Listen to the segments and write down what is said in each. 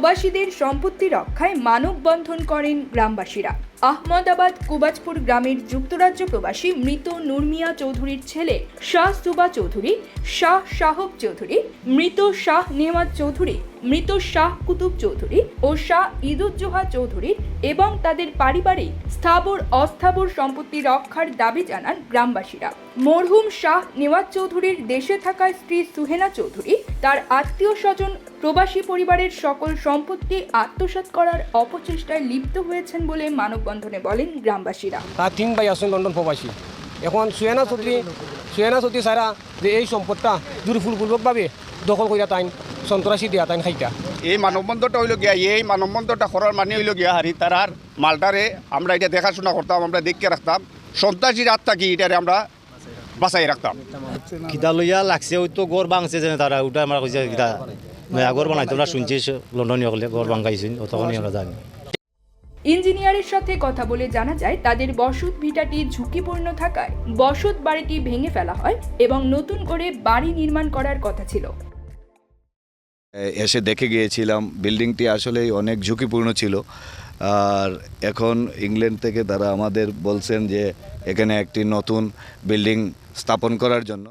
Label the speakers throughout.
Speaker 1: প্রবাসীদের সম্পত্তি রক্ষায় মানববন্ধন করেন গ্রামবাসীরা। আহমদাবাদ, কুবাজপুর গ্রামের যুক্তরাজ্য প্রবাসী মৃত নুরমিয়া চৌধুরীর ছেলে শাহ সুবা চৌধুরী, শাহ সাহব চৌধুরী, মৃত শাহ নেওয়াজ চৌধুরী, মৃত শাহ কুতুব চৌধুরী ও শাহ ঈদুজ্জোহা চৌধুরীর এবং তাদের পারিবারিক স্থাবর অস্থাবর সম্পত্তি রক্ষার দাবি জানান গ্রামবাসীরা। মরহুম শাহ নেওয়াজ চৌধুরীর দেশে থাকা স্ত্রী সুহেনা চৌধুরী তার আত্মীয় স্বজন প্রবাসী পরিবারের সকল সম্পত্তি আত্মসাৎ করার অপচেষ্টায় লিপ্ত হয়েছেন বলে মানববন্ধনে বলেন গ্রামবাসীরা।
Speaker 2: তার তিন ভাই আছেন লন্ডন প্রবাসী। এখন সুয়েনা চৌধুরী সুয়েনা চৌধুরী সারা যে এই সম্পদটা দুর্ফুলপূর্বকভাবে দখল করিয়া তাইন সন্ত্রাসী দিয়া তাইন খাইতা।
Speaker 3: এই মানববন্ধনটা হইল গিয়া এই মানববন্ধনটা করার মানে হইল গিয়া হারি তারার মালটারে আমরা এটা দেখাশোনা করতাম আমরা দেখকে রাখতাম। সন্ত্রাসীর হাত কি এটারে আমরা বাঁচাই রাখতাম।
Speaker 4: কিতা লইয়া লাগছে ওই তো গড় ভাঙছে যেন তারা ওটা আমরা কইছে কিতা। নয়া গড় বানাইতে আমরা শুনছি লন্ডনীয় হলে গড় ভাঙাইছেন তখনই আমরা জানি
Speaker 1: ইঞ্জিনিয়ারের সাথে কথা বলে জানা যায় তাদের বসত ভিটাটি ঝুঁকিপূর্ণ থাকায় বসত বাড়িটি ভেঙে ফেলা হয় এবং নতুন করে বাড়ি নির্মাণ করার কথা ছিল।
Speaker 5: এসে দেখে গিয়েছিলাম বিল্ডিংটি আসলেই অনেক ঝুঁকিপূর্ণ ছিল। আর এখন ইংল্যান্ড থেকে তারা আমাদের বলছেন যে এখানে একটি নতুন বিল্ডিং স্থাপন করার জন্য।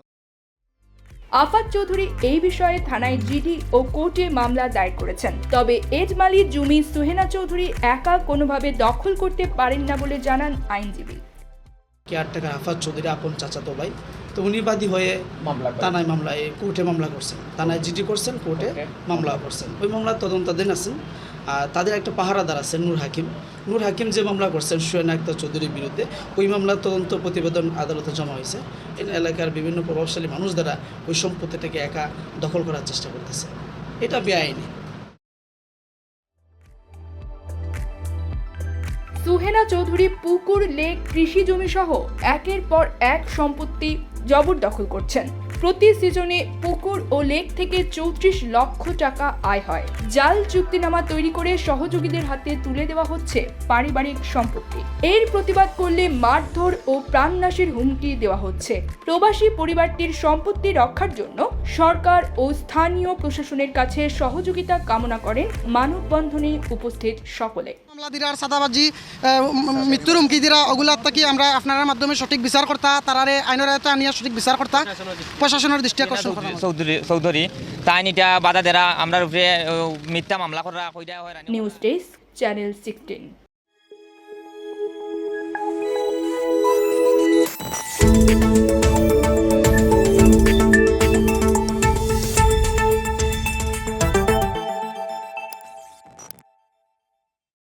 Speaker 1: আফাত চৌধুরী এই বিষয়ে থানায় জিডি ও কোর্টে মামলা দায়ের করেছেন। তবে এজমালির জুমি সুহেনা চৌধুরী একা কোনোভাবে দখল করতে পারেন না বলে জানান আইনজীবী।
Speaker 6: কেয়ারটেকার আফাজ চৌধুরী আপন চাচাতো ভাই। তো উনি বাদী হয়ে মামলা থানায় মামলায় কোর্টে মামলা করছেন। থানায় জিডি করছেন কোর্টে মামলা করছেন। ওই মামলার তদন্তাধীন আছেন। আর তাদের একটা পাহারাদার আছে নূর হাকিম। নূর হাকিম যে মামলা করছেন সুয়েন আক্তার চৌধুরীর বিরুদ্ধে ওই মামলার তদন্ত প্রতিবেদন আদালতে জমা হয়েছে। এই এলাকার বিভিন্ন প্রভাবশালী মানুষ দ্বারা ওই সম্পত্তিটাকে একা দখল করার চেষ্টা করতেছে। এটা বেআইনি।
Speaker 1: সুহেনা চৌধুরী পুকুর লেক কৃষি জমি সহ একের পর এক সম্পত্তি জবরদখল করছেন। প্রতি সিজনে পুকুর ও লেক থেকে চৌত্রিশ লক্ষ টাকা আয় হয়। জাল চুক্তিনামা তৈরি করে সহযোগীদের হাতে তুলে দেওয়া হচ্ছে পারিবারিক সম্পত্তি। এর প্রতিবাদ করলে মারধর ও প্রাণনাশের হুমকি দেওয়া হচ্ছে। প্রবাসী পরিবারটির সম্পত্তি রক্ষার জন্য সরকার ও স্থানীয় প্রশাসনের কাছে সহযোগিতা কামনা করেন মানববন্ধনে উপস্থিত সকলে।
Speaker 7: মামলা দিরার সাদাবাজি মৃত্যুর হুমকি দিরা আমরা আপনার মাধ্যমে সঠিক বিচার করতা তারারে আইনের আনিয়া সঠিক বিচার করতা প্রশাসনের দৃষ্টি আকর্ষণ
Speaker 8: চৌধুরী চৌধুরী তাই নিটা বাধা দেরা আমরা উপরে মিথ্যা মামলা করা কইরা হয়
Speaker 1: নিউজ ডেস্ক চ্যানেল সিক্সটিন।